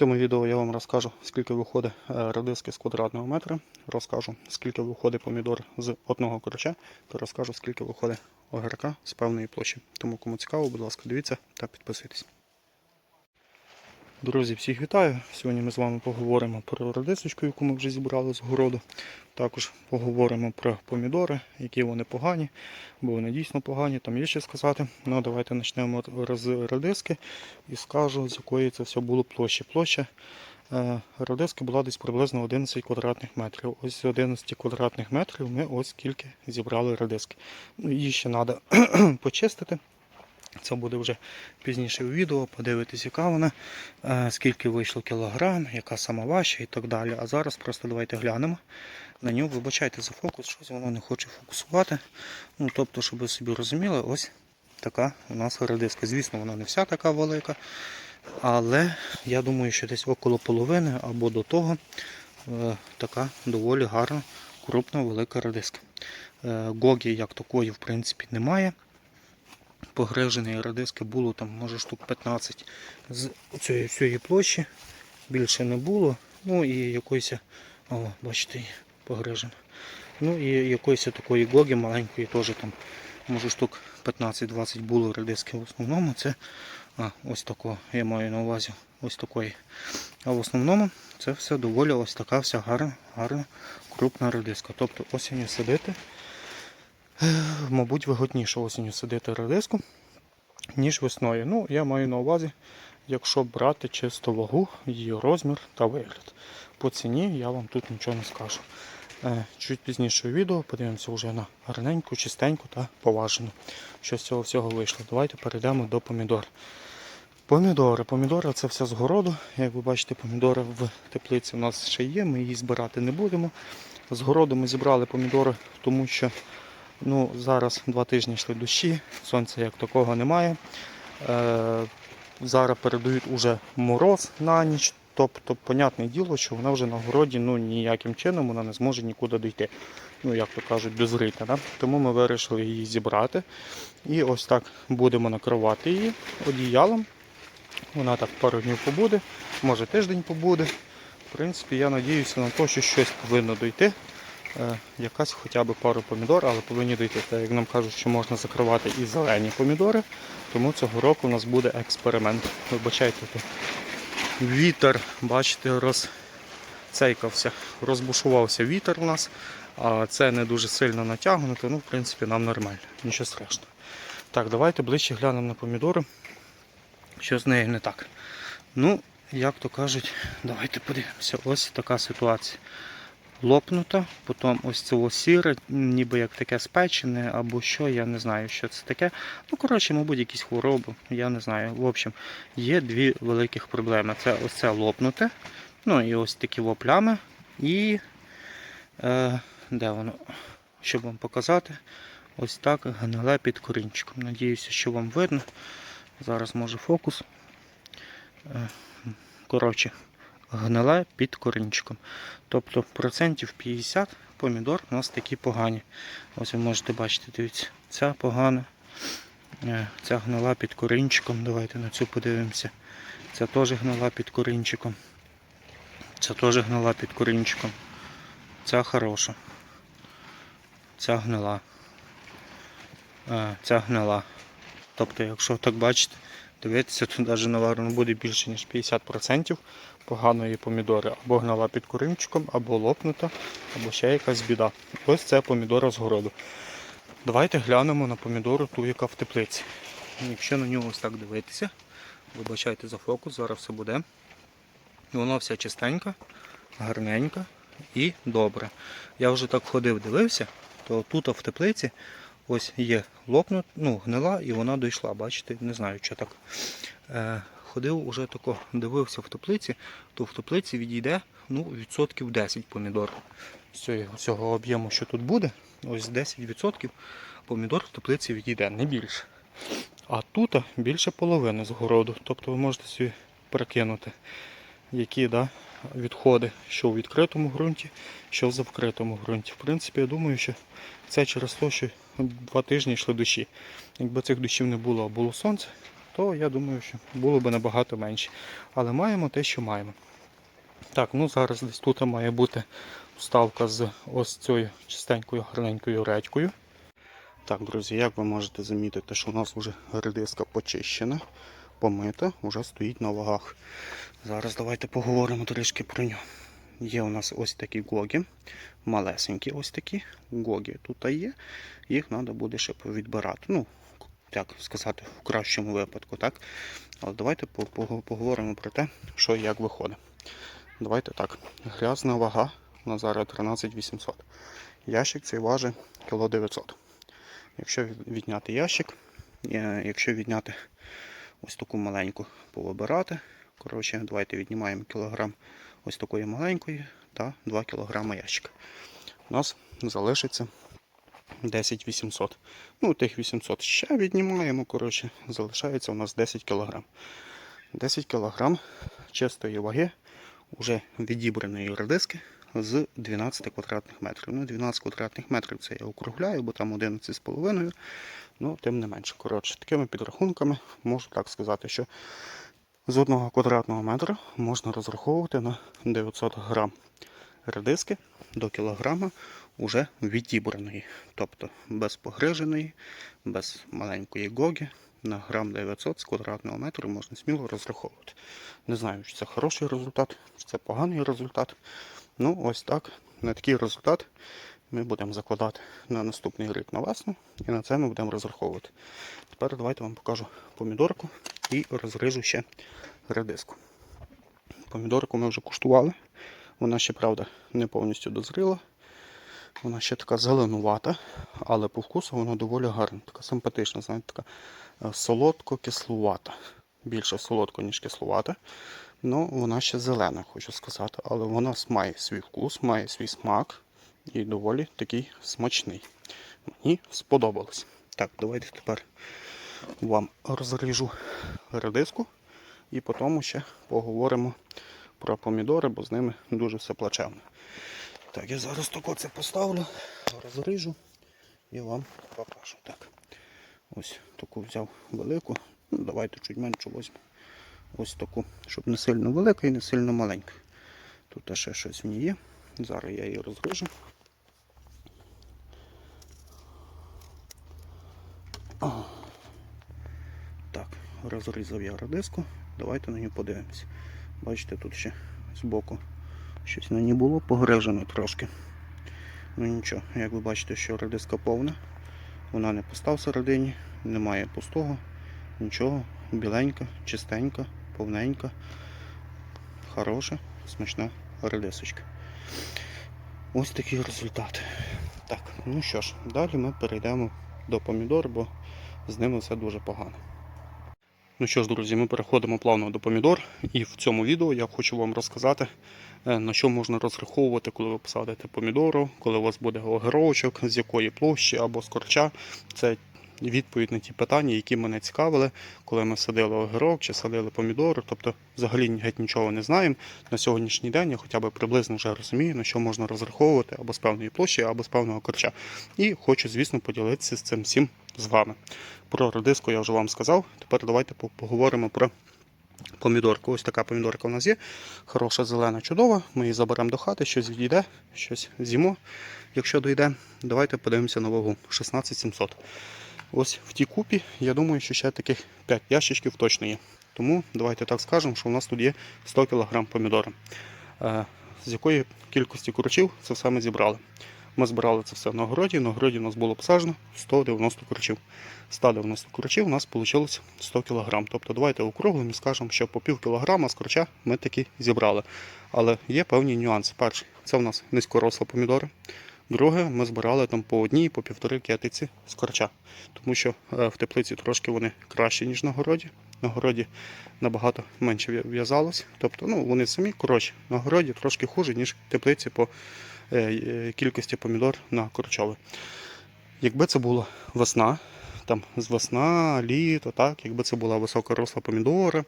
цьому відео я вам розкажу, скільки виходить радиски з квадратного метра, розкажу, скільки виходить помідор з одного короча, та розкажу, скільки виходить огірка з певної площі. Тому кому цікаво, будь ласка, дивіться та підписуйтесь. Друзі, всіх вітаю! Сьогодні ми з вами поговоримо про редисочку, яку ми вже зібрали з городу. Також поговоримо про помідори, які вони погані, бо вони дійсно погані, там є що сказати. Ну, давайте почнемо з редиски і скажу, з якої це все було площі. Площа е, редиски була десь приблизно 11 квадратних метрів. Ось з 11 квадратних метрів ми ось скільки зібрали редиски. Ну, її ще треба почистити. Це буде вже пізніше у відео, подивитись, яка вона, е, скільки вийшло кілограм, яка сама важча і так далі. А зараз просто давайте глянемо на нього. Вибачайте за фокус, щось воно не хоче фокусувати. Ну, Тобто, щоб ви собі розуміли, ось така у нас редиска. Звісно, вона не вся така велика. Але я думаю, що десь около половини або до того е, така доволі гарна, крупна, велика редиска. Е, Гогі як такої, в принципі, немає погриженої радиски було там, може штук 15 з цієї всієї площі. Більше не було. Ну і якоїсь, о, бачите, і. Ну і якоїсь такої гоги маленької теж там, може штук 15-20 було радиски. В основному це а, ось такого, я маю на увазі ось такої. А в основному це все доволі ось така вся гарна, гарна, крупна радиска. Тобто осінню садити мабуть, вигодніше осінню садити редиску, ніж весною. Ну, я маю на увазі, якщо брати чисто вагу, її розмір та вигляд. По ціні я вам тут нічого не скажу. Е, Чуть пізніше відео подивимося вже на гарненьку, чистеньку та поважену. Що з цього всього вийшло. Давайте перейдемо до помідор. Помідори. Помідори це все з городу. Як ви бачите, помідори в теплиці у нас ще є, ми її збирати не будемо. З городу ми зібрали помідори, тому що Ну, Зараз два тижні йшли дощі, сонця як такого немає. Е, Зараз передають уже мороз на ніч. Тобто, понятне діло, що вона вже на городі ну, ніяким чином вона не зможе нікуди дійти. Ну, як то кажуть, дозрити. Да? Тому ми вирішили її зібрати. І ось так будемо накривати її одіялом. Вона так пару днів побуде, може тиждень побуде. В принципі, я сподіваюся на те, що щось повинно дойти. Е, якась хоча б пару помідор, але повинні дійти. Так як нам кажуть, що можна закривати і зелені помідори, тому цього року у нас буде експеримент. Вибачайте, тут вітер, бачите, розцейкався, розбушувався вітер у нас, а це не дуже сильно натягнуто, ну, в принципі, нам нормально, нічого страшного. Так, давайте ближче глянемо на помідори. Що з нею не так. Ну, як то кажуть, давайте подивимося. Ось така ситуація лопнута, потім ось це сіре, ніби як таке спечене або що, я не знаю, що це таке. Ну, коротше, мабуть, якісь хвороби, я не знаю. В общем, є дві великих проблеми. Це ось це лопнуте, ну і ось такі плями. І е, де воно? Щоб вам показати, ось так гниле під корінчиком. Надіюся, що вам видно. Зараз може фокус. Е, коротше, гниле під корінчиком. Тобто процентів 50 помідор у нас такі погані. Ось ви можете бачити, дивіться, ця погана, е, ця гнила під корінчиком. Давайте на цю подивимося. Ця теж гнила під корінчиком. Ця теж гнила під корінчиком. Ця хороша. Ця гнила. Е, ця гнила. Тобто, якщо так бачите, дивитися, то навіть, напевно, буде більше, ніж 50% поганої помідори. Або гнала під коринчиком, або лопнута, або ще якась біда. Ось це помідора з городу. Давайте глянемо на помідору ту, яка в теплиці. Якщо на нього ось так дивитися, вибачайте за фокус, зараз все буде. Вона вся чистенька, гарненька і добра. Я вже так ходив, дивився, то тут в теплиці ось є лопнут, ну, гнила і вона дійшла. Бачите, не знаю, що так. Е, ходив уже тако, дивився в теплиці, то в теплиці відійде ну, відсотків 10 помідор. З цього, цього об'єму, що тут буде, ось 10% помідор в теплиці відійде, не більше. А тут більше половини з городу. Тобто ви можете собі перекинути, які да, відходи, що в відкритому ґрунті, що в закритому ґрунті. В принципі, я думаю, що це через те, що два тижні йшли дощі. Якби цих дощів не було, а було сонце, то я думаю, що було б набагато менше. Але маємо те, що маємо. Так, ну зараз десь тут має бути вставка з ось цією чистенькою гарненькою редькою. Так, друзі, як ви можете замітити, що у нас вже редиска почищена, помита, вже стоїть на вагах. Зараз давайте поговоримо трішки про нього. Є у нас ось такі гоги, малесенькі ось такі гоги тут є. Їх треба буде ще відбирати. Ну, як сказати, в кращому випадку, так? Але давайте по- по- поговоримо про те, що і як виходить. Давайте так. Грязна вага на зараз 13 800. Ящик цей важить кіло 900. Якщо відняти ящик, е, якщо відняти ось таку маленьку повибирати, коротше, давайте віднімаємо кілограм ось такої маленької та 2 кілограми ящика. У нас залишиться 10 800. Ну, тих 800 ще віднімаємо, коротше, залишається у нас 10 кілограм. 10 кілограм чистої ваги вже відібраної редиски з 12 квадратних метрів. Ну, 12 квадратних метрів це я округляю, бо там 11,5. Ну, тим не менше. Коротше, такими підрахунками можу так сказати, що з одного квадратного метра можна розраховувати на 900 грам редиски до кілограма уже відібраної. Тобто без погриженої, без маленької гоги на грам 900 з квадратного метру можна сміло розраховувати. Не знаю, чи це хороший результат, чи це поганий результат. Ну, ось так. На такий результат ми будемо закладати на наступний рік на весну і на це ми будемо розраховувати. Тепер давайте вам покажу помідорку і розрижу ще редиску. Помідорку ми вже куштували. Вона ще, правда, не повністю дозріла. Вона ще така зеленувата, але по вкусу вона доволі гарна, така симпатична, знаєте, така е, солодко-кислувата. Більше солодко, ніж кислувата. Ну, вона ще зелена, хочу сказати, але вона має свій вкус, має свій смак і доволі такий смачний. Мені сподобалось. Так, давайте тепер вам розріжу редиску і потім ще поговоримо про помідори, бо з ними дуже все плачевно. Так, я зараз тако це поставлю, розріжу і вам покажу. Так. Ось таку взяв велику. Ну, давайте чуть меншу візьму. Ось таку, щоб не сильно велика і не сильно маленька. Тут ще щось в ній є. Зараз я її розріжу. О. Так, розрізав я радиску. Давайте на нього подивимось. Бачите, тут ще збоку щось на ній було погрежено трошки. Ну нічого, як ви бачите, що радиска повна. Вона не пуста всередині, немає пустого, нічого, біленька, чистенька, повненька, хороша, смачна редисочка. Ось такий результат. Так, ну що ж, далі ми перейдемо до помідор, бо з ними все дуже погано. Ну що ж, друзі, ми переходимо плавно до помідор, і в цьому відео я хочу вам розказати, е, на що можна розраховувати, коли ви посадите помідору, коли у вас буде огірочок, з якої площі або з корча. Це відповідь на ті питання, які мене цікавили, коли ми садили огірок чи садили помідори. Тобто, взагалі геть нічого не знаємо. На сьогоднішній день я хоча б приблизно вже розумію, на що можна розраховувати або з певної площі, або з певного корча. І хочу, звісно, поділитися з цим всім з вами. Про редиску я вже вам сказав. Тепер давайте поговоримо про помідорку. Ось така помідорка у нас є. Хороша, зелена, чудова. Ми її заберемо до хати, щось відійде, щось з'їмо. Якщо дойде, давайте подивимося на вагу 16700. Ось в тій купі, я думаю, що ще таких 5 ящичків точно є. Тому давайте так скажемо, що у нас тут є 100 кг помідора. Е, З якої кількості курчів це все ми зібрали. Ми збирали це все на огороді. На огороді у нас було посаджено 190 курчів. 190 курчів у нас вийшло 100 кг. Тобто давайте округлимо і скажемо, що по пів кілограма з курча ми таки зібрали. Але є певні нюанси. Перший це у нас низькоросла помідори. Друге, ми збирали там по одній, по півтори кятиці з корча. Тому що е, в теплиці трошки вони кращі, ніж на городі. На городі набагато менше в'я- в'язалось. Тобто, ну, вони самі коротше, на городі трошки хуже, ніж в теплиці по е, е, кількості помідор на корчове. Якби це була весна, там з весна, літо, так, якби це була висока росла помідора,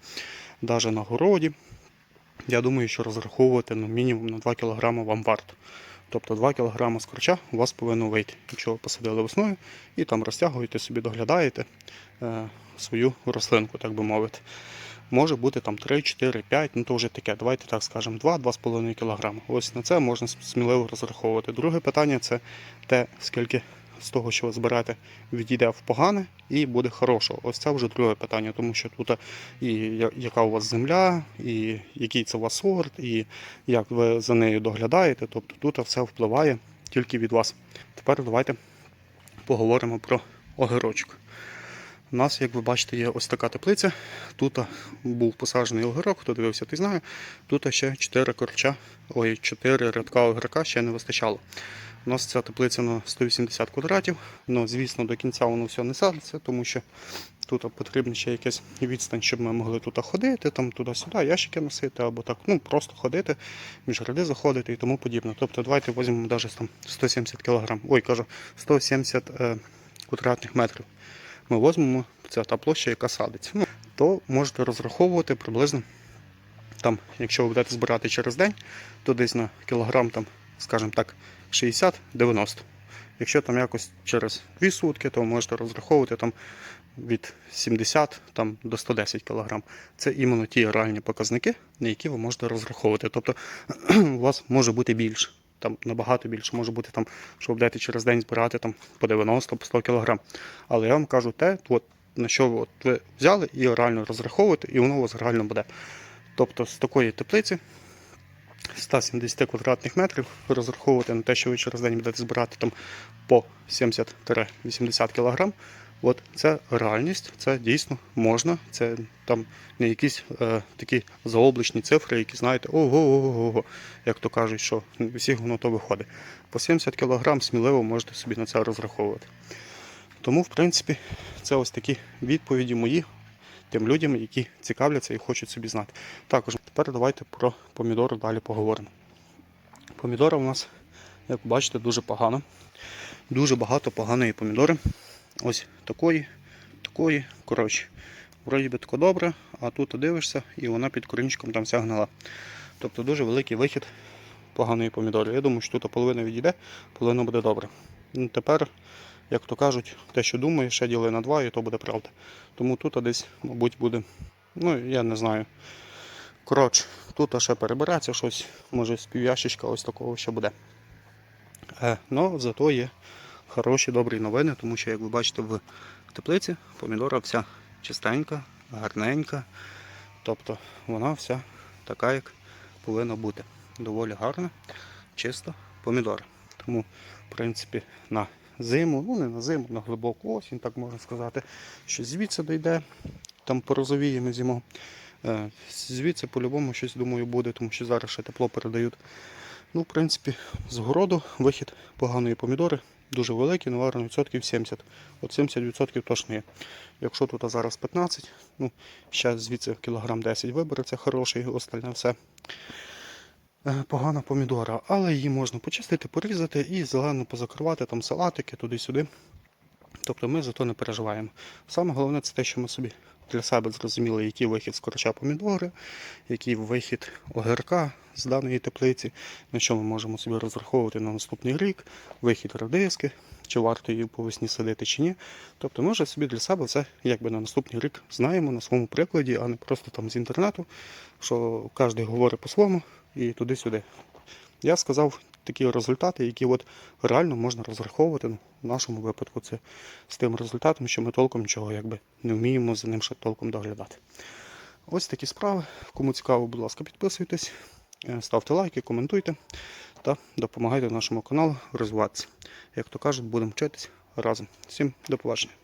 навіть на городі, я думаю, що розраховувати ну, мінімум на 2 кг вам варто. Тобто 2 кг з корча у вас повинно вийти. Якщо ви посадили весною і там розтягуєте собі, доглядаєте, е, свою рослинку, так би мовити. Може бути там 3, 4, 5, ну то вже таке. Давайте так скажемо, 2-2,5 кг. Ось на це можна сміливо розраховувати. Друге питання це те, скільки з того, що ви зберете, відійде в погане і буде хорошого. Ось це вже друге питання, тому що тут і яка у вас земля, і який це у вас сорт, і як ви за нею доглядаєте. Тобто тут все впливає тільки від вас. Тепер давайте поговоримо про огірочок. У нас, як ви бачите, є ось така теплиця. Тут був посаджений огірок, хто дивився, ти знає. Тут ще 4 корча, ой, 4 рядка огірка ще не вистачало. У нас ця теплиця на 180 квадратів. Ну, звісно, до кінця воно все не садиться, тому що тут потрібна ще якась відстань, щоб ми могли тут ходити, там туди-сюди, ящики носити, або так, ну просто ходити, між ряди заходити і тому подібне. Тобто давайте візьмемо навіть там 170 кг, ой, кажу, 170 е, квадратних метрів. Ми візьмемо, це та площа, яка садиться. Ну, то можете розраховувати приблизно, там, якщо ви будете збирати через день, то десь на кілограм, там, скажімо так, 60-90. Якщо там якось через 2 сутки, то можете розраховувати там від 70 там, до 110 кг. Це іменно ті реальні показники, на які ви можете розраховувати. Тобто у вас може бути більше. Там набагато більше може бути там, що ви будете через день збирати там по 90 по 100 кг. Але я вам кажу те, от, на що ви, от, ви взяли і реально розраховуєте, і воно у вас реально буде. Тобто з такої теплиці 170 квадратних метрів розраховувати на те, що ви через день будете збирати там по 70-80 кг. От це реальність, це дійсно можна. Це там не якісь е, такі заоблачні цифри, які знаєте, ого-го-го, як то кажуть, що всіх воно то виходить. По 70 кг сміливо можете собі на це розраховувати. Тому, в принципі, це ось такі відповіді мої тим людям, які цікавляться і хочуть собі знати. Також тепер давайте про помідори далі поговоримо. Помідори у нас, як бачите, дуже погано. Дуже багато поганої помідори. Ось такої, такої. Коротше, вроді би тако добре, а тут дивишся і вона під корінчиком там вся гнила. Тобто дуже великий вихід поганої помідори. Я думаю, що тут половина відійде, половина буде добре. Ну, тепер, як то кажуть, те, що думаю, ще діли на два, і то буде правда. Тому тут десь, мабуть, буде, ну я не знаю. Коротше, тут ще перебереться щось, може з ось такого ще буде. Е, ну, зато є хороші добрі новини, тому що, як ви бачите, в теплиці помідора вся чистенька, гарненька. Тобто вона вся така, як повинна бути. Доволі гарна, чиста помідора. Тому, в принципі, на зиму, ну не на зиму, на глибоку осінь, так можна сказати, що звідси дійде, там порозовіємо зиму. Е, Звідси по-любому щось думаю буде, тому що зараз ще тепло передають. Ну, в принципі, з городу вихід поганої помідори дуже великий, наверно, відсотків 70. От 70% точно є. Якщо тут зараз 15, ну, ще звідси кілограм 10 вибереться хороший, остальне все. Е, Погана помідора, але її можна почистити, порізати і зелено позакривати, там салатики туди-сюди. Тобто ми за то не переживаємо. Саме головне це те, що ми собі для себе зрозуміли, який вихід з корча помідори, який вихід огірка з даної теплиці, на що ми можемо собі розраховувати на наступний рік, вихід радиски, чи варто її по весні садити чи ні. Тобто ми вже собі для себе це якби на наступний рік знаємо на своєму прикладі, а не просто там з інтернету, що кожен говорить по-своєму і туди-сюди. Я сказав такі результати, які от реально можна розраховувати. Ну, в нашому випадку це з тим результатом, що ми толком нічого якби не вміємо за ним ще толком доглядати. Ось такі справи. Кому цікаво, будь ласка, підписуйтесь, е, ставте лайки, коментуйте та допомагайте нашому каналу розвиватися. Як то кажуть, будемо вчитись разом. Всім до побачення.